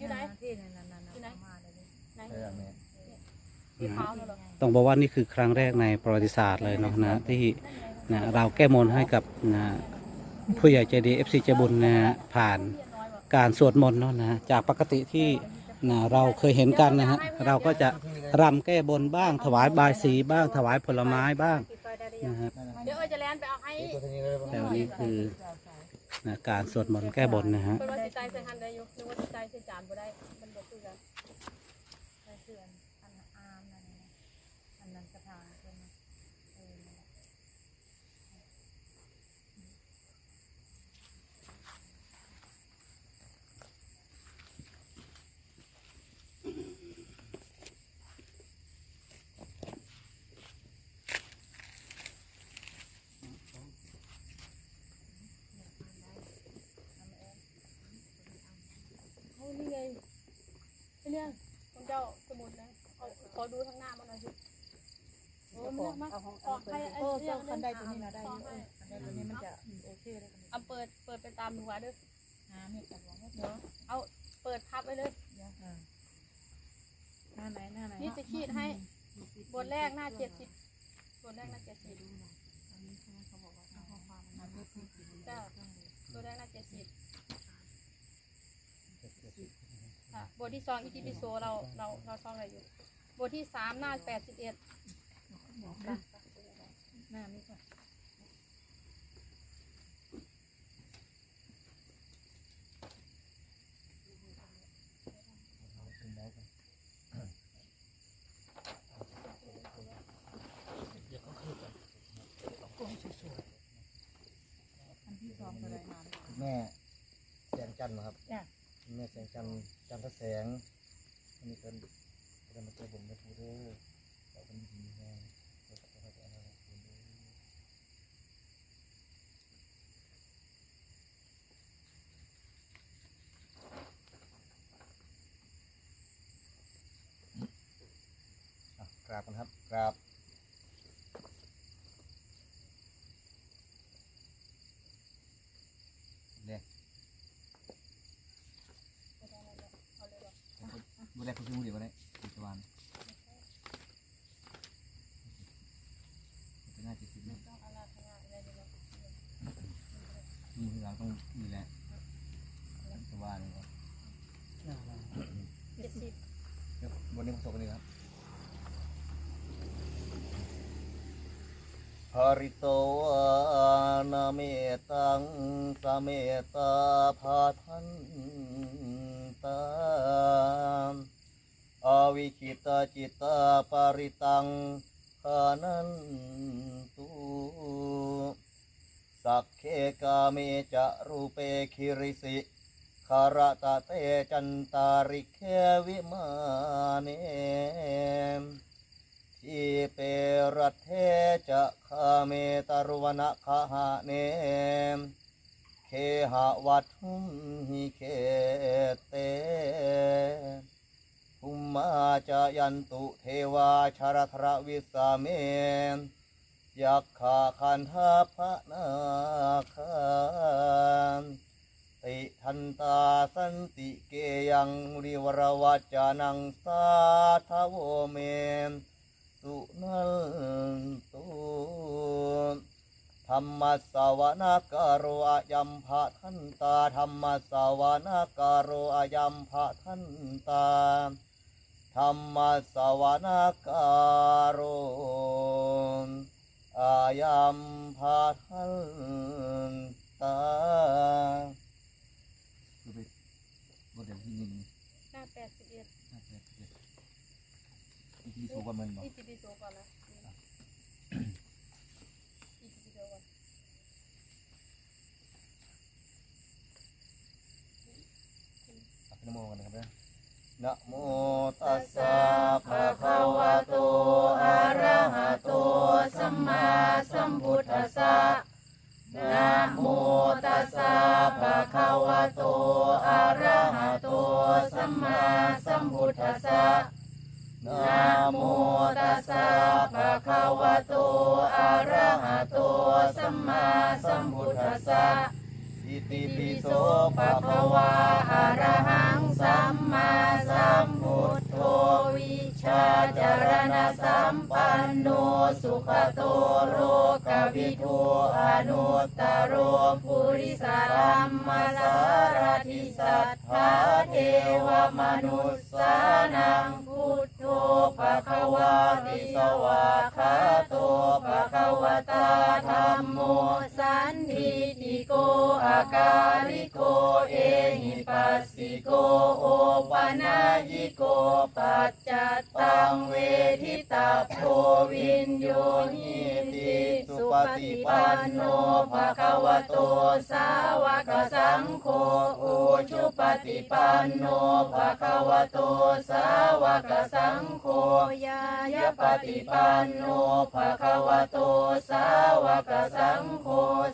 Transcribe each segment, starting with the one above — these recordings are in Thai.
อยู่ไหนที่นั่นนั่นนั่นอยู่ไหนมาเลยนี่ไหนใช่ครับแม่สีขาวน่ะเหรอต้องบอกว่านี่คือครั้งแรกในประวัติศาสตร์เลยเนาะนะที่นะเราแก้มนต์ให้กับนะผู้ใหญ่ใจดีเอฟซีใจบุญนะผ่านเรียนน้อยว่ะการสวดมนต์เนาะนะจากปกติที่นะเราเคยเห็นกันนะฮะเราก็จะรำแก้บนบ้าง ถวายบายสีบ้าง ถวายผลไม้บ้างปิดไฟได้หรือยังนะครับเดี๋ยวเอ้ยจะแลนไปเอาให้ ตัวนี้เลยแต่วันนี้คือ นะการสวดมนต์แก้บนนะฮะเพิ่นว่าสิใจใส่หันได้อยู่นึกว่าสิใจใส่จานบ่ได้มันบ่คือกัน ใช่เพื่อนอันอามนั่นน่ะอันนั้นกระถางเพิ่นน่ะเออนั่นแหละ เอานี่ไงไอ้เนี่ยของเจ้าสมุดนะเอาขอ ดูทางหน้ามันหน่อยสิโอ้มันมาเอาของออกให้ไอ้โอ้เนี่เจ้ายคันได้ตัวนี้นะได้ขออยู่ให้คันได้ตัวนี้มันจะโอเคเลยเอาเปิดเปิดไปตามหัวเด้อหาไม่จับหวังว่าเนาะเอาเปิดพับไว้เลยเดี๋ยวอ่าหน้าไหนหน้าไหนนี่จะขีดให้บทแรกหน้าเจ็ดสิบบทแรกหน้าเจ็ดสิบอันนี้ใช่ไหมเขาบอกว่าเอาข้อความมาเพื่อที่จะดูจ้าตัวแรกหน้าเจ็ดสิบค่ะบทที่สองอิติปิโสเราเราเราท่องอะไรอยู่ บทที่สามหน้าแปดสิบเอ็ดหน้านี้ก่อนอันที่สองตัวไหนมาแม่แสงจันทร์นะครับจ้ะแม่แสงจันทร์จันทร์แสงอันนี้เป็น เป็นมาเจอผมในทูเด้อเราเป็นดีแน่เราจะไปอะไรกันด้ออะกราบกันครับกราบ บุได้คุณชื่อบุได้บุได้บุตรวานเป็นหน้าจ็ดสิบเนี่ยมือหลังต้องนี่แหละบุตรวานเลยครับเจ็ดสิบเดี๋ยวบนนี้ผมส่งกันเลยครับหริโต อามอวิคิตาจิตาปาริตังคานันตุสักเคกาเมจะรูเปคิริสิคารตะเตจันตาริเควิมาเนมทีเปรตเทจะคาเมตรุวนะคหะเนม เคหะวัตถุมหิเคเตภุมมาจะยันตุเทวาชารทรวิสาเมยักขาคันทาพระนาคามติทันตาสันติเกยังริวรวัจจานังสาทโวเมนสุนันตุ ธรรมสาวนาการโรอายัมภะทันตาธรรมสาวนาการโรอายัมภะทันตาธรรมสวนาการโรอายัมภาทันตาคือไปบทเดียวที่หนึ่งหน้าแปดสิบเอ็ดน่าจะเป็นอีกทีสูงกว่ามันบอกอิติปิโสก่อนนะอิติปิโสก่อ นะโมกันนะครับนะโมตัสสะภะคะวะโตอะระหะโตสัมมาสัมพุทธัสสะนะโมตัสสะภะคะวะโตอะระหะโตสัมมาสัมพุทธัสสะ นะโมตัสสะภะคะวะโตอะระหะโตสัมมาสัมพุทธัสสะอิติปิโสภะคะวะอะระหังสัมมาสัมพุทโววิชาจารณะสัมปันโนสุขโตโลกวิทูอนุตตโรปุริสารัมมาสารทิสัทธาเทวมนุษสานัง พุทโธภะคะวาติสวาคาโตภะคะวะตาธัมโมสันทิติโกอาการิโกเอหิปัสสิโกโอปนายิโกปัจจัตตังเวทิตาโพวินโยนิติสุปฏิปันโนภะคะวะโตสาวกสังโฆอุชุปฏิปันโนภะคะวะโตสาวกสังโฆยายะปฏิปันโนภะคะวะโตสาวกสังโฆ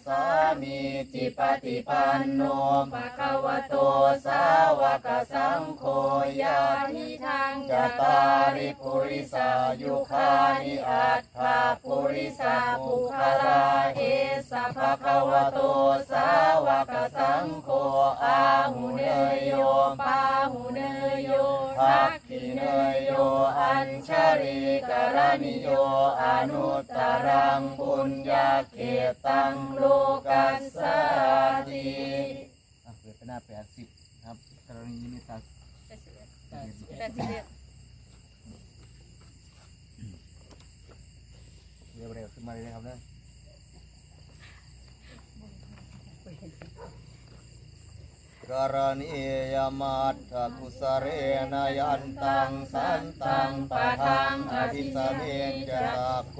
สามีจิปฏิปันโนภะคะวะโตสาวกสังโฆยาทิทางจตาริปุริสายุคานิอัตถาปุริสาปุคลาเอสะภะคะวะโตสาวกสังโฆอาหุเนยโยปาหุเนยโยทัก เนยโยอัญชริกรณิโยอนุตตรังปุญญาเขตังโลกัสสาติอะเปิดไปหน้าแปดสิบครับกรณีนิมิตาแปดสิบเอ็ดแปดสิบเอ็ดเร็วๆขึ้นมาเลยนะครับเนี่ย กรณียมัตถกุสเรนยันตังสันตังปะทังอภิสเมนจะตะโก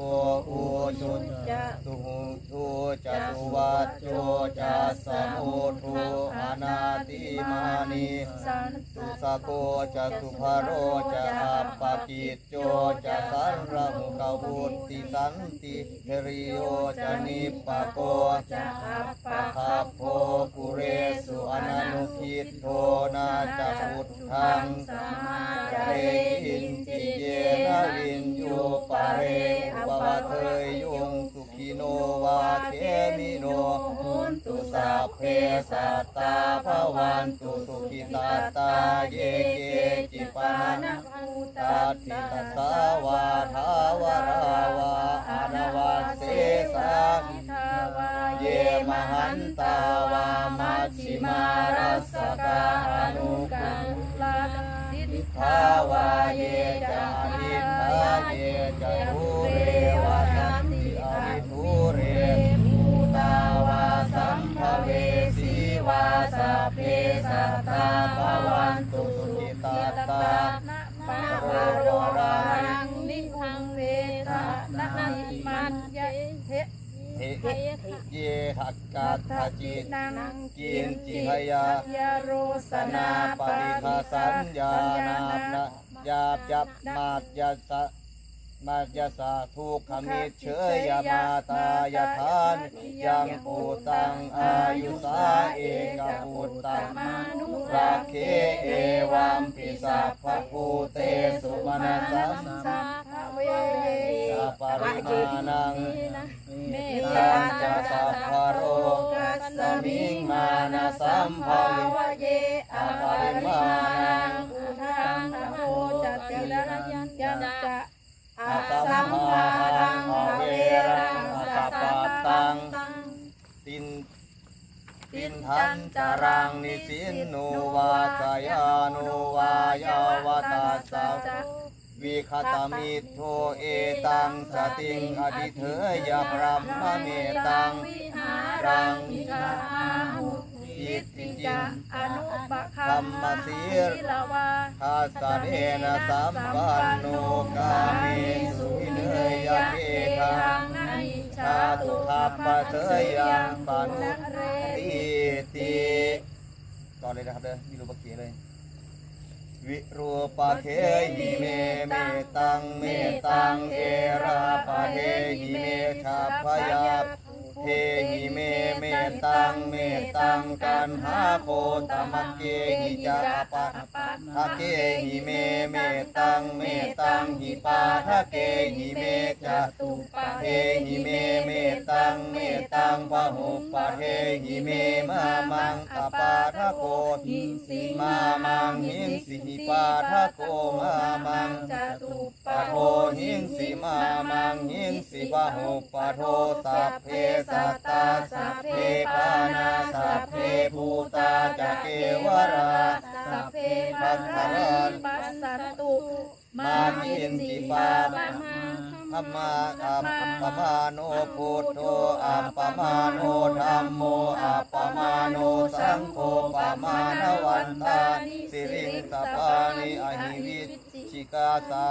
อุจุนจะตุหุทุจะตุวัจโจจะสมุทุอนาติมานีสันตุสะโกจะตุภโรจะอัปปะกิจโจจะสันระหุกบุตติสันติเทริโยจะนิปปะโกจะอัปปะปะคัพโพกุเรสุอนันุคิดโทนาจะพุทธังสมาจจะเรเรอิอินนจิเยนะวินโยปะเรออุปะวะเทยยงสุขีขีโนวาเทมิโนหุนตุสัพเพสัตตาตาภวันตุสุขิตาตาเยเยเกจิปานะนะตตาติตสาวาทาวราวาอานวัสเสสาทาวาเยมหันนตาาวาเยจานิทาเยจะจะทุทุเรวสันติอาภูเรภูตาวาสัมภเวสีวาสพเพสัตตาภวันตุสุขิตตานะปะปะโรรารัง เทไทยะเยหักกาทาจิตนังกินจิหยายโรสนาปริริคาสัญญานานะยาบยับมาดยาสะมาดยสาทุกขมิเชยมาตายทานยังปูตังอายุสาเอกปุตตังราเคเอวัมปิสัพพะภูเตสุมนัสสัมสัพพเวสาปริมาณัง เมตัตาจะสัพพโรกัสสมิงมานะสัมภาวะเยอาปริมาณังอุทังอโหจัตติระยันยันจะอาสัมภารังอเวรังสัพพตังตินตินทันจารังนิสินนุวาสยานุวายาวตาสา วิคตมิโทเอตังสติงอดิเถยพรัมมเมตังวิหารังมิกาหุอิติจิจะนอนุปะคัมมสีลาวาทาสะเนนะสัมปันโนกามิสุวิเนยเกทังนิชาตุขับปะเสยยังปันตีตีต่อเลยนะครับเด้อมีรูปเขียเลย วิรูปะเคหิเมเมตังเมตังเอราปะเทหิเมชาพยา เทหิเมเมตังเมตังกันหาโคตมะเกหิจาปะทะเกหิเมเมตังเมตังหิปาทะเกหิเมจตุปะเทหิเมเมตังเมตังพะหุปะเทหิเมมามังตปาทะโกหิสิมามังหินสิหิปาทะโกมามังจตุปะโทหิงสิมามังหิงสิบาหุปะโทสัพเพสัตตาสัพเพปานาสัพเพภูตาจเกวราสัพเพปัสสรันปัสสันตุมาหินติปาธรรมาอัปปมาโนพุทโธอัปปมาโนธรรมโมอัปปมาโนสังโฆปมาณวันตาสิริงสปานิอหิวิชิกาสะ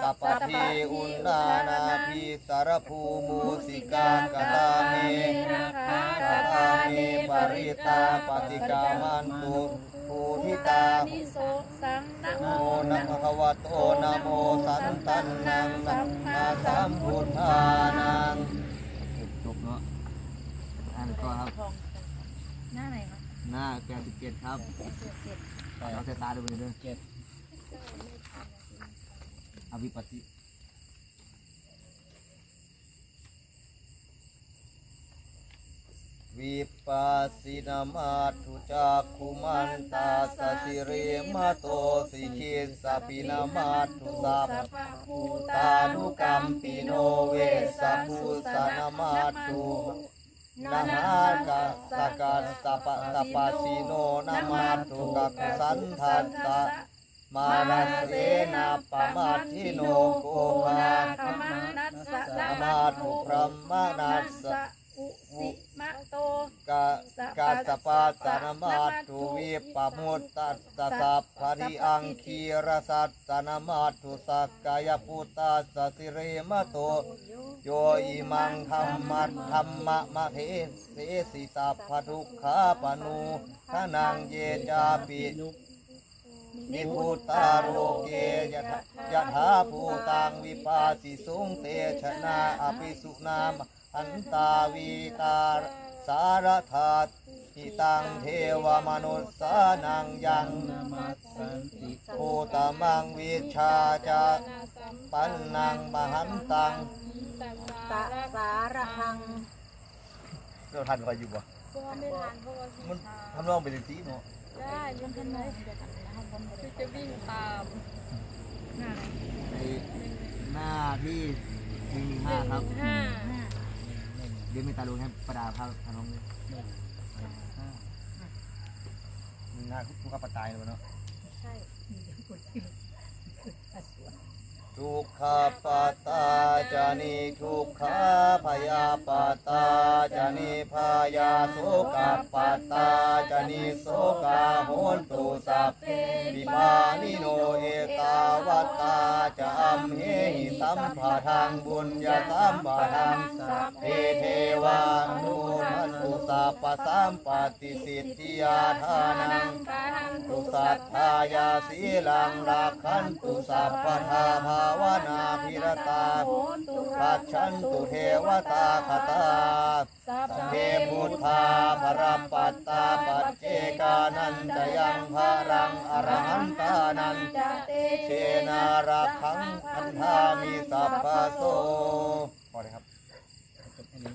สัพพทีอุณนานาภิสารภูมูสิกากตาเมกตาเมปริตาปฏิกามันตุภูทิตานิโสสังโมนะภะคะวะโตนะโมสันตันนังสัมมาสัมพุทธานังจบเนาะอ่านต่อครับหน้าไหนคะหน้าแปดสิบเจ็ดครับเอาแต่ตาดูไปเลยเจ็ด อวิปัสสิวิปัสสินามาทุจักขุมันตาสสิเรมโตสิคิสปินามาทุสัพพพะภูตานุกรรมปิโนเวสัพุสนามาตุนาหากะสกัสสะปะสะปะสิโนนามาตุกักสันทัสสะ มานัสเสนาปะมาทิโนโกภาขมานัสสะสมาตุพรหมนัสสะอุสิมะโตกะกะสะปะสนามาตุวิปะมุตตัสสะสัพพะริอังคีรสัตสนามาตุสักกายพุตตัสสะสิเรมะโตโยอิมังธรรมัตธรรมะมะเทเสสิสัพพทุกขาปนูทนังเยจาปิ นิพุตตาโรเกยะทะยะถาภูตังวิปาสิสุงเตชนะอภิสุนามอันตาวีตาสารธาตุทิตังเทวมนุสสานังยังภูตมังวิชาจาปันนังมหันตังตะสาระหังเราทันใครอยู่วะเพราะว่าไม่ทันเพราะว่ามันทำนองเป็นสีเนาะได้ยังทันไหม คือจะวิ่งตามในหน้าที่หนึ่งห้าครับห้าเดี๋ยวมีตาลุงให้ประดาพาพาน้องเลยหนึ่งห้าทุกข์ปตายเลยเนาะใช่ ทุกขปตาจานิทุกขาพยาปตาจานิพยาโสกปตาจานิโสกาโหนตุสัพเพวิมานิโนเอตาวัตตาจะอัมเหหิสัมภาทังบุญญาสัมปะทังสัพเพเทวานุทันตุสัพพะสัมปติสิทธิยาทานังปะหังตุสัทธายาสีลังรักขันตุสัพพทาภาวนาพิรตาโหนตุปัจฉันตุเทวตาคตาสัพเทพุทธาภรปัตตาปัจเจกานันจะยังภารังอรหันตานันจะเตเชนารักขังพันธามิสัพพะโสพอเลยครับจบแค่นี้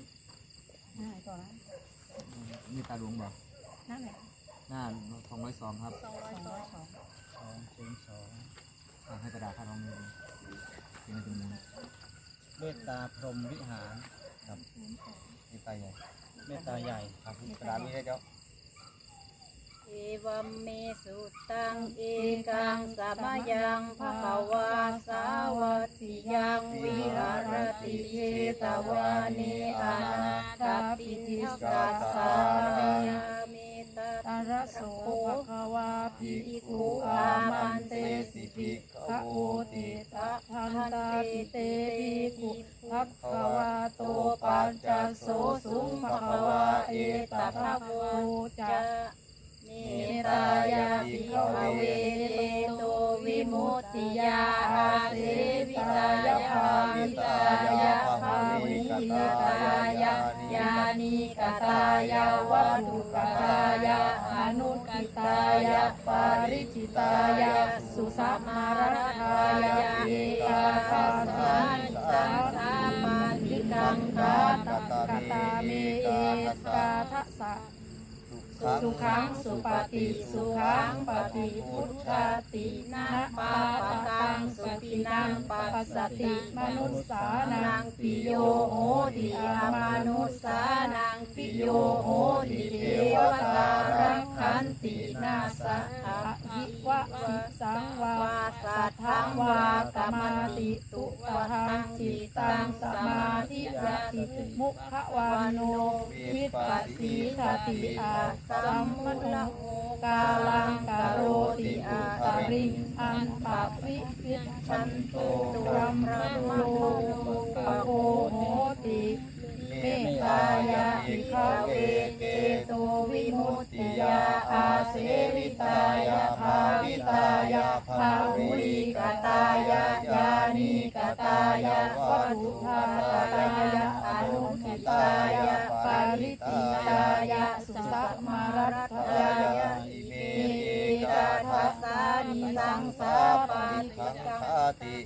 หน้าไหนก่อนนะมีตาหลวงบอกหน้าไหนหน้าสองร้อยสองครับสองร้อยสองสอร้องยสองสองศูนย์สองอะให้กระดาษข้าน้องเล ยเป็นจำนวนเมตตาพรหมวิหารครับนี่ไปใหญ่เมตตาใหญ่ครับกระดาษนี้ให้เจ้า เอวัมเมสุตังเอกังสามยังภะคะวาสาวัตถิยังวิหารติเยตวานิอานาคาปิทิสัสสาริยามิตาตารโสภะคะวาปิกุอามันเตสิภิกขโอติตะทันตาติเตภิกขุภักขวาโตปัญจโสสุงภะคะวาเอตภะโวจะเม ตายาปิภเวโตวิมุตติยาอาเสวิตายาภาวิตายาภาวิกตายายานิกตายาวัตุกตายาอนุกิตายาปาริจิตายาสุสัมมารัตายาเอกาทัสสานิสังสามาธิกังกาตกตาเมเอกาทะสะ สุขังสุปฏิสุขังปฏิพุทธตินะปาปะตังสุปินังปัสสติมนุสสานังปิโยโหติอามนุสสานังปิโยโหติเทวตารักขันตินาสะหิวะสิสังวาสัทธังวากรรมาติตุปะหังจิตังสมาธิยติมุขวันโนวิปัสสีทติอา ชันตุ ขังคาติ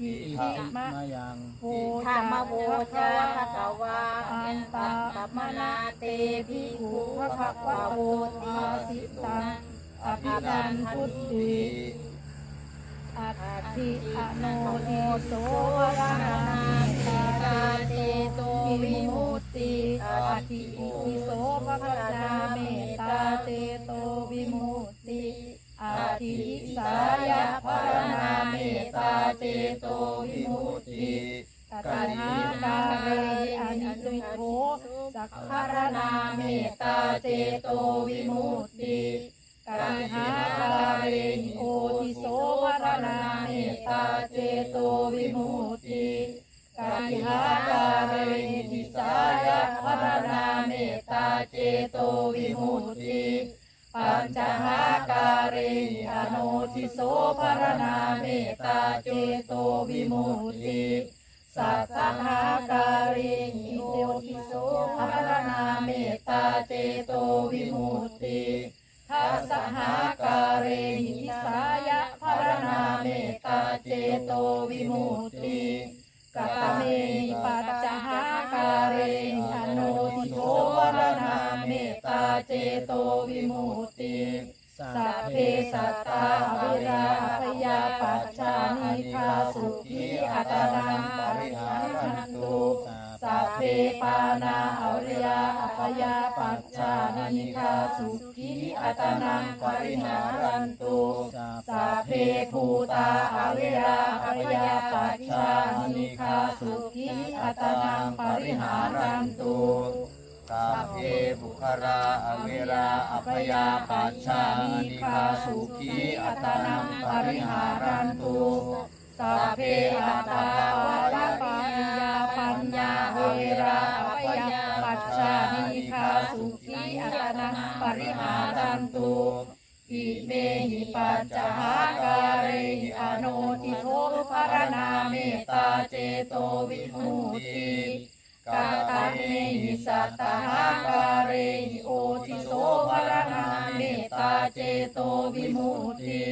อิทิอิมายังโพธรรมโวจาภะคะวาอันตาตัมมนาเตภิกขุภะคะวะโวติสิตังอภินันพุทธิอัตถิอโนทิโสวรนาตาราเตโตวิมุตติอัตถิอิติโสภะคะนาเมตตาเตโตวิมุตติ อธิสายะภะคะนาเมตตาเตโตวิมุตติตัณหาการเรอนิตุโขสักขารนาเมตตาเจโตวิมุตติกัณหาการเรโอทิโสภารนาเมตตาเจโตวิมุตติกัณหาการเรทิสายะภารนาเมตตาเจโตวิมุตติ ญจหาการเรอโนทิโสภรนาเมตตาเจโตวิมุตติสัตตหาการิโอทิโสภรนาเมตตาเจโตวิมุตติทัสหาการิทิสายะภรนาเมตตาเจโตวิมุตติกัตเม โตวิมุตติสัพเพสัตตาอวิราพยาปัจจานิคาสุขีอัตนังปริหารันตุสัพเพปานาอวิราพยาปัจจานิคาสุขีอัตนังปริหารันตุสัพเพภูตาอวิราพยาปัจจานิคาสุขีอัตนังปริหารันตุ สัพเพบุคราอเวราอภยาปัชชานิคาสุขีอัตนังปริหารันตุสัพเพอัตตาวะลปัญญาปัญญาเวราอภยาปัจจานิคาสุขีอัตนังปริหารันตุอิเมหิปัจจหาการเรหิอโนทิโทภารนาเมตตาเจโตวิมุตติ กาตาเมหิสัตตหาการิโอทิโสภารนาเมตตาเจโตวิมุตติ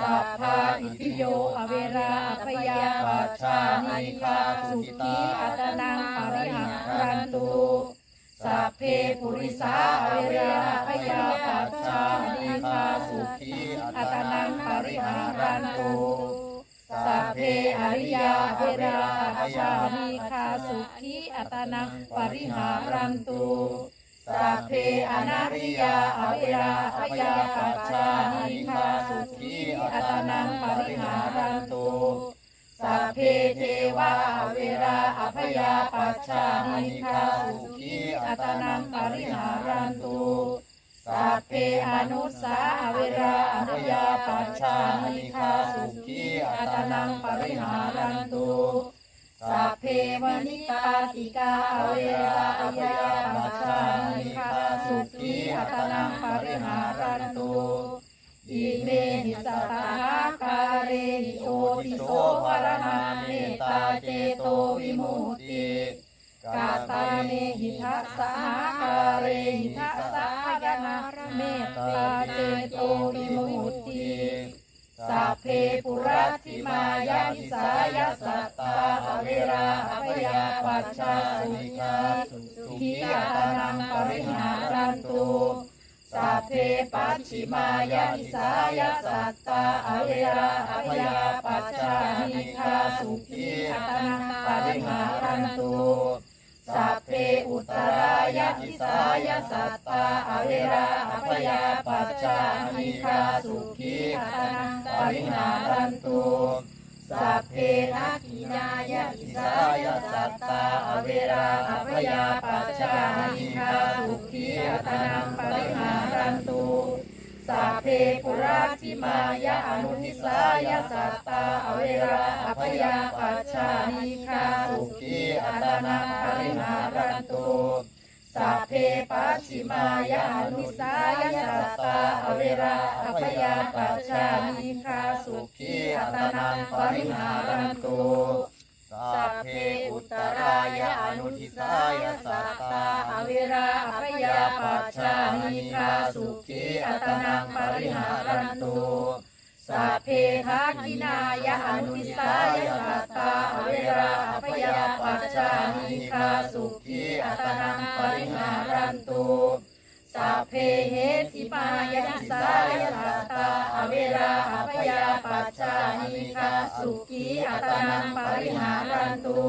สัพพาอิติโยอเวราอภยาปัชานิคาสุขีอัตนังปริหารันตุสัพเพปุริสาอเวราอภยาปัชานิคาสุขีอัตนังปริหารันตุ สัพเพอริยาเวราอภยานิคาสุขีอัตนังปริหารันตุสัพเพอนาริยาอเวราพยาปัจจานิคาสุขีอัตนังปริหารันตุสัพเพเทวาอเวราอภยาปัจจานิคาสุขีอัตนังปริหารันตุ สัพเพอนุสาเวราอภยาปัจจานิคาสุขีอัตนังปริหารันตุสัพเพวนิปาติกาอเวราอภยาปัจจานิคาสุขีอัตนังปริหารันตุอิเมหิสัตตากาเรหิโอติโสวรณาเมตตาเจโตวิมุตติกาตาเมหิทัสสากาเรหิทัสสะพยานา เมตตาเจโตวิมุตติสัพเพปุรัติมายานิสายาสัตตาอเวราอภยาปัชชาสุขีสุขีอาตานังปริหารันตุสัพเพปัจฉิมายานิสายาสัตตาอเวราอภยาปัชชานิคาสุขีอาตานังปริหารันตุ สัพเพอุตรายะอิสายะสัตตาอเวราอภยาปัจจานิคาสุขีอัตนังปริหารันตุสัพเพทักินายะอิสายะสัตตาอเวราอภยาปัจจานิคาสุขีอัตนังปริหารันตุ สัพเพปุราชิมายะอนุทิสายะสัตตาอเวราอภยาปัจจานิคาสุขีอัตนังปริหารันตุสัพเพปัจฉิมายะอนุสายะสัตตาอเวราอภยาปัจจานิคาสุขีอัตนังปริหารันตุ สัพเพอุตรายะอนุทิสายะสัตตาอเวราอภยาปัจจานิคาสุขีอัตนังปริหารันตุสัพเพทักขินายะอนุทิสายะสัตตาอเวราอภยาปัจจานิคาสุขีอัตนัง เพเหติมายะนิสายะสัตตาอเวราอภยาปัจจานิคาสุขีอัตนังปริหารันตุ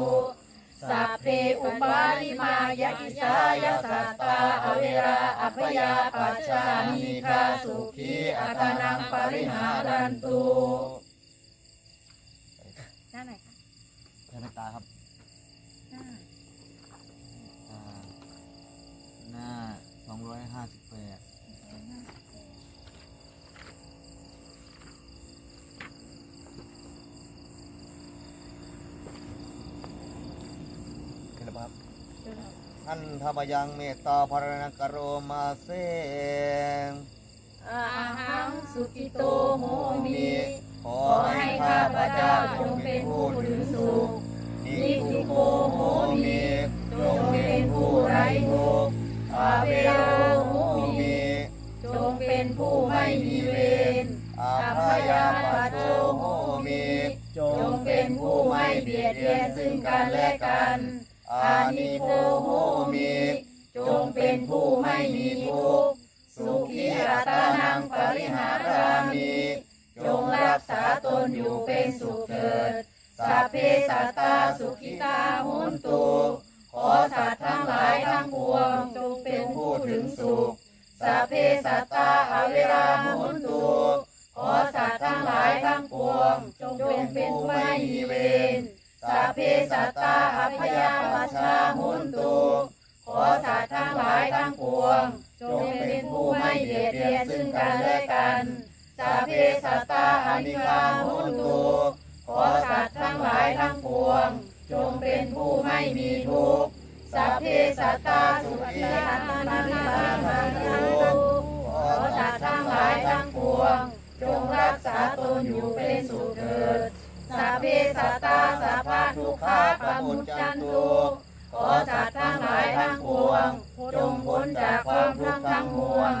สัพเพอุปาลิมายะอิสายะสัตตาอเวราอภยาปัจจานิคาสุขีอัตนังปริหารันตุหน้าไหนคะแผ่เมตตาครับหน้าอ่าหน้า สองร้อยห้าสิบแปดขึ้นแล้วครับท่านธรรมยังเมตตาภารณกโรมาเซงอาหังสุกิโตโหมิขอขอให้ให้ข้าข้าพพเจ้าเจ้าจจงงเป็เป็นนผู้ผู้ถึถึงงสุสุขขนินิพุพุโกโกโหโหมิมิจงเป็นผู้ไร้ทุกข์ อาเวโรโหมิจงเป็นผู้ไม่มีเวรอาภยาปัจโจโหมิจงเป็นผู้ไม่เบียดเบียนซึ่งกันและกันอานิโคโหมิจงเป็นผู้ไม่มีทุกข์สุขีอัตานังปริหารามิจงรักษาตนอยู่เป็นสุขเถิดสัพเพสัตตาสุขิตาหุนตุ ขอสัตว์ทั้งหลายทั้งปวงจงเป็นผู้ถึงสุขสัพเพสัตตาอเวราหุนตุขอสัตว์ทั้งหลายทั้งปวง จงเป็นผู้ไม่มีเวรสัพเพสัตตาอัพยาปัชาหุนตุขอสัตว์ทั้งหลายทั้งปวง จงเป็นผู้ไม่เบียดเบียนซึ่งกันและกันสัพเพสัตตาอนิกาหุนตุขอสัตว์ทั้งหลายทั้งปวง จงเป็นผู้ไม่มีทุกข์สัพเพสัตตาสุขีอัตนานิบานันตุขอสัตว์ทั้งหลายทั้งปวง จงรักษาตนอยู่เป็นสุขเถิดสัพเพสัตตาสัพพะทุกขาปะมุจจันตุขอสัตว์ทั้งหลายทั้งปวง จงพ้นจากความทุกข์ทั้งมวล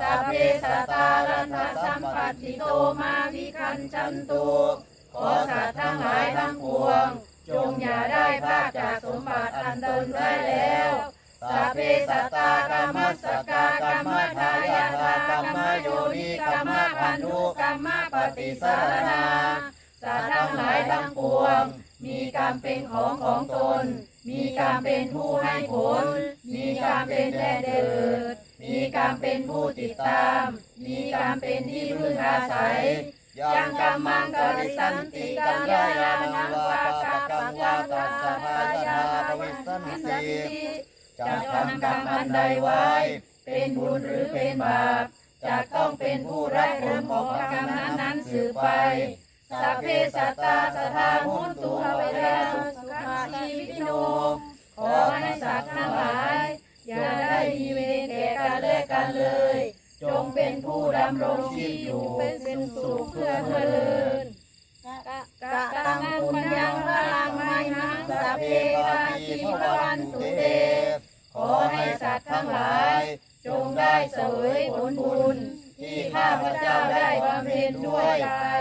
สัพเพสัตตารันทสัมปัตติโตมาวิคันจันตุขอสัตว์ทั้งหลายทั้งปวง จงอย่าได้พลาดจากสมบัติอันตนได้แล้วสัพเพสัตตากรรมสกากรรมทายาทากรรมโยนิกรรมพันธุกรรมปฏิสารนาสัตว์ทั้งหลายทั้งปวง มีกรรมเป็นของของตน มีกรรมเป็นผู้ให้ผล มีกรรมเป็นแดนเดิดมีกรรมเป็นผู้ติดตาม มีกรรมเป็นที่พึ่งอาศัย ยังกัมมังกริสันติกัญญายานังวากาปังวาตาสหายาภวิสันติจะทำกรรมอันใดไว้ เป็นบุญหรือเป็นบาปจะต้องเป็นผู้รับผลของกรรมนั้นๆสืบไปสัพเพสัตตาสทาหุนตุเวราสุขาชีวิโนขอให้สัตว์ทั้งหลาย อย่าได้มีเวรแก่กันและกันเลย เป็นผู้ดำรงชีพอยู่ เป็นสุขเพื่อเพื่อนกะตังปุญญังพลังไมหังสัพเพทาชีพวันตุเต ขอให้สัตว์ทั้งหลาย จงได้เสวยผลบุญ ที่ข้าพเจ้าได้บำเพ็ญด้วยกา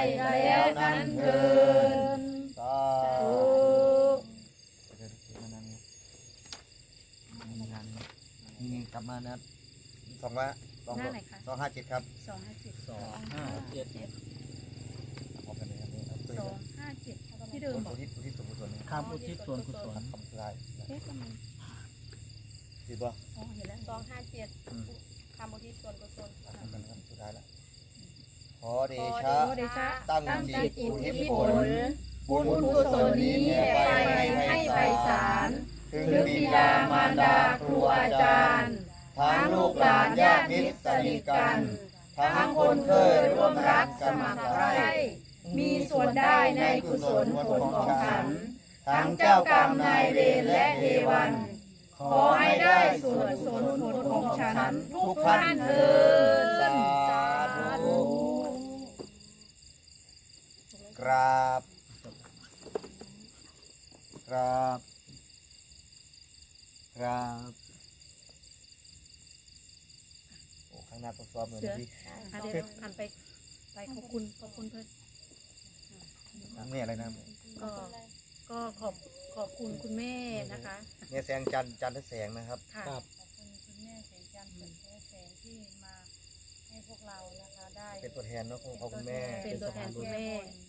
ยแล้วนั้นเถิดสาธุนี่กลับมานะ สองละสองหน้าไหนคะ สองห้าเจ็ดครับสองห้าเจ็ดสองห้าเจ็ดพร้อมกันเลยครับนี่ครับสองห้าเจ็ดที่เดิมบอกอุทิศอุทิศส่วนกุศลนะครับคำอุทิศส่วนกุศลคำสุดท้ายเอ๊ะทำไมดีป่ะอ๋อเห็นแล้วสองห้าเจ็ดคำอุทิศส่วนกุศลทำกันครับสุดท้ายแล้วขอเดชะขอเดชะตั้งตั้งจิจิตตอุอุทิทิศศผผลลบุญบุญกุกุศศลลนี้นี้แผ่แผ่ไปไปให้ให้ไพไพศาศาลลถึถึงงบิบิดาดามารดาครูอาจารย์ ทั้งลูกหลานญาติมิตรสนิทกัน ทั้งคนเคยร่วมรักสมัครใครมีส่วนได้ในกุศลผลของฉัน ทั้งเจ้ากรรมนายเวรและเทวันนขอให้ได้ส่วนส่วนผลของฉันทุกท่านเถิดสาธุกราบกราบกราบ โอ้ข้างหน้าต้องซ้อมเลยนะพี่อะเดี๋ยวหันไปไปขอบคุณขอบคุณเพื่อนนี่อะไรนะก็ก็ขอบขอบคุณคุณแม่นะคะเนี่ยแสงจันทร์จันทร์แสงนะครับค่ะครับขอบคุณคุณแม่แสงจันทร์แสงแสงที่มาให้พวกเรานะคะได้เป็นตัวแทนเนาะของพ่อคุณแม่เป็นตัวแทนคุณแม่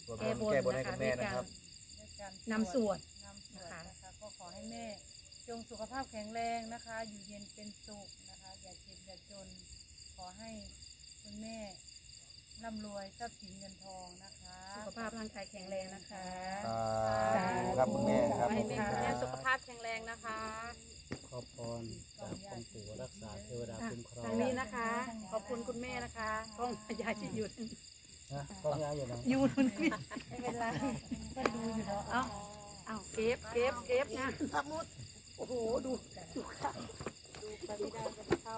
ตัวแทแก้นบนแก้บนนะให้คะคุณด้แม่วยนะกาครัรบด้วยการนำสวดนำสวดนะคะก็ขอให้แม่จงสุขภาพแข็งแรงนะคะ อยู่เย็นเป็นสุขนะคะ อย่าเจ็บอย่าจน ขอให้คุณแม่ร่ำรวยทรัพย์สินเงินทองนะคะ สุขภาพร่างกายแข็งแรงนะคะ สาธุครับคุณแม่ครับให้ขอบแม่คุณคุณคแม่รับสุขภาพแข็งแรงนะคะ ขอพรจากองค์ปู่รักษาเทวดาคุ้มครอทางงนี้นะคะ ขอบคุณคุณแม่นะคะกล้องยายจะหยุดนะต้องย้ายอยู่นะหยุดนี่ไม่เป็นไรก็ดูอยู่แล้วเอาเอาเก็บเก็บเก็บนะมุดโอ้โห ดูดูค่ะดูไปไม่ได้จะเข้า